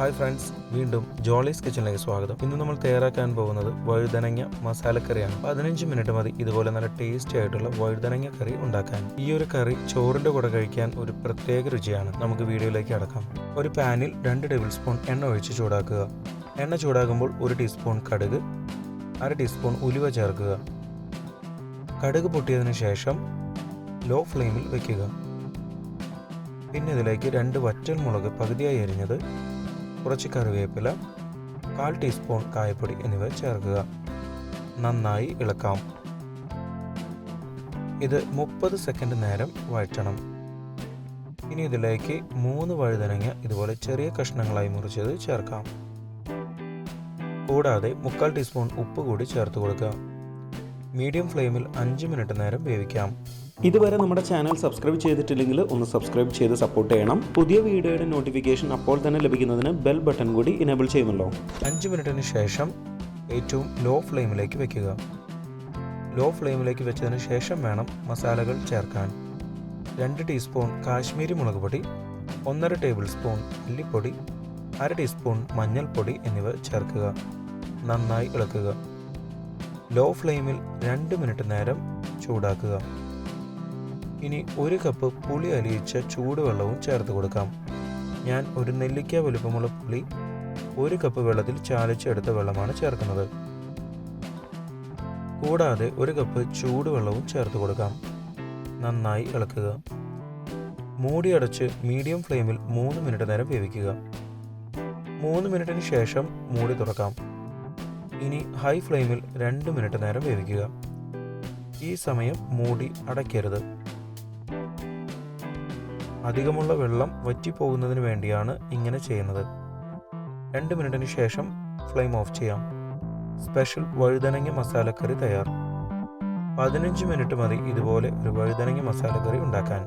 Hi friends വീണ്ടും ജോളീസ് കിച്ചണിലേക്ക് സ്വാഗതം. ഇന്ന് നമ്മൾ തയ്യാറാക്കാൻ പോകുന്നത് വഴുതനങ്ങ മസാലക്കറിയാണ്. പതിനഞ്ച് മിനിറ്റ് മതി ഇതുപോലെ നല്ല ടേസ്റ്റി ആയിട്ടുള്ള വഴുതനങ്ങ കറി ഉണ്ടാക്കാൻ. ഈ ഒരു കറി ചോറിന്റെ കൂടെ കഴിക്കാൻ ഒരു പ്രത്യേക രുചിയാണ്. നമുക്ക് വീഡിയോയിലേക്ക് അടക്കാം ഒരു പാനിൽ രണ്ട് ടേബിൾ സ്പൂൺ എണ്ണ ഒഴിച്ച് ചൂടാക്കുക. എണ്ണ ചൂടാകുമ്പോൾ ഒരു ടീസ്പൂൺ കടുക് അര ടീസ്പൂൺ ഉലുവ ചേർക്കുക. കടുക് പൊട്ടിയതിനു ശേഷം ലോ ഫ്ലെയിമിൽ വെക്കുക. പിന്നെ ഇതിലേക്ക് രണ്ട് വറ്റൽ മുളക് പകുതിയായി എരിഞ്ഞത് കുറച്ച് കറിവേപ്പില കാൽ ടീസ്പൂൺ കായപ്പൊടി എന്നിവ ചേർക്കുക. നന്നായി ഇളക്കാം. ഇത് മുപ്പത് സെക്കൻഡ് നേരം വഴറ്റണം. ഇനി ഇതിലേക്ക് മൂന്ന് വഴുതനങ്ങ ഇതുപോലെ ചെറിയ കഷ്ണങ്ങളായി മുറിച്ചത് ചേർക്കാം. കൂടാതെ മുക്കാൽ ടീസ്പൂൺ ഉപ്പ് കൂടി ചേർത്ത് കൊടുക്കുക മീഡിയം ഫ്ലെയിമിൽ അഞ്ച് മിനിറ്റ് നേരം വേവിക്കാം. ഇതുവരെ നമ്മുടെ ചാനൽ സബ്സ്ക്രൈബ് ചെയ്തിട്ടില്ലെങ്കിൽ ഒന്ന് സബ്സ്ക്രൈബ് ചെയ്ത് സപ്പോർട്ട് ചെയ്യണം. പുതിയ വീഡിയോയുടെ നോട്ടിഫിക്കേഷൻ അപ്പോൾ തന്നെ ലഭിക്കുന്നതിന് ബെൽ ബട്ടൺ കൂടി ഇനേബിൾ ചെയ്യുമല്ലോ. അഞ്ച് മിനിറ്റിന് ശേഷം ഏറ്റവും ലോ ഫ്ലെയിമിലേക്ക് വെക്കുക. ലോ ഫ്ലെയിമിലേക്ക് വെച്ചതിന് ശേഷം വേണം മസാലകൾ ചേർക്കാൻ. രണ്ട് ടീസ്പൂൺ കാശ്മീരി മുളക് പൊടി ഒന്നര ടേബിൾ സ്പൂൺ മല്ലിപ്പൊടി അര ടീസ്പൂൺ മഞ്ഞൾപ്പൊടി എന്നിവ ചേർക്കുക. നന്നായി ഇളക്കുക. ലോ ഫ്ലെയിമിൽ രണ്ട് മിനിറ്റ് നേരം ചൂടാക്കുക. ഇനി ഒരു കപ്പ് പുളി അലിയിച്ച ചൂടുവെള്ളവും ചേർത്ത് കൊടുക്കാം. ഞാൻ ഒരു നെല്ലിക്ക വലുപ്പമുള്ള പുളി ഒരു കപ്പ് വെള്ളത്തിൽ ചാലിച്ചെടുത്ത വെള്ളമാണ് ചേർക്കുന്നത്. കൂടാതെ ഒരു കപ്പ് ചൂടുവെള്ളവും ചേർത്ത് കൊടുക്കാം. നന്നായി ഇളക്കുക. മൂടി അടച്ച് മീഡിയം ഫ്ലെയിമിൽ മൂന്ന് മിനിറ്റ് നേരം വേവിക്കുക. മൂന്ന് മിനിറ്റിന് ശേഷം മൂടി തുറക്കാം. ഇനി ഹൈ ഫ്ലെയിമിൽ രണ്ട് മിനിറ്റ് നേരം വേവിക്കുക. ഈ സമയം മൂടി അടയ്ക്കരുത്. അധികമുള്ള വെള്ളം വറ്റിപ്പോകുന്നതിന് വേണ്ടിയാണ് ഇങ്ങനെ ചെയ്യുന്നത്. രണ്ട് മിനിറ്റിന് ശേഷം ഫ്ലെയിം ഓഫ് ചെയ്യാം. സ്പെഷ്യൽ വഴുതനങ്ങ മസാലക്കറി തയ്യാർ. പതിനഞ്ച് മിനിറ്റ് മതി ഇതുപോലെ ഒരു വഴുതനങ്ങ മസാലക്കറി ഉണ്ടാക്കാൻ.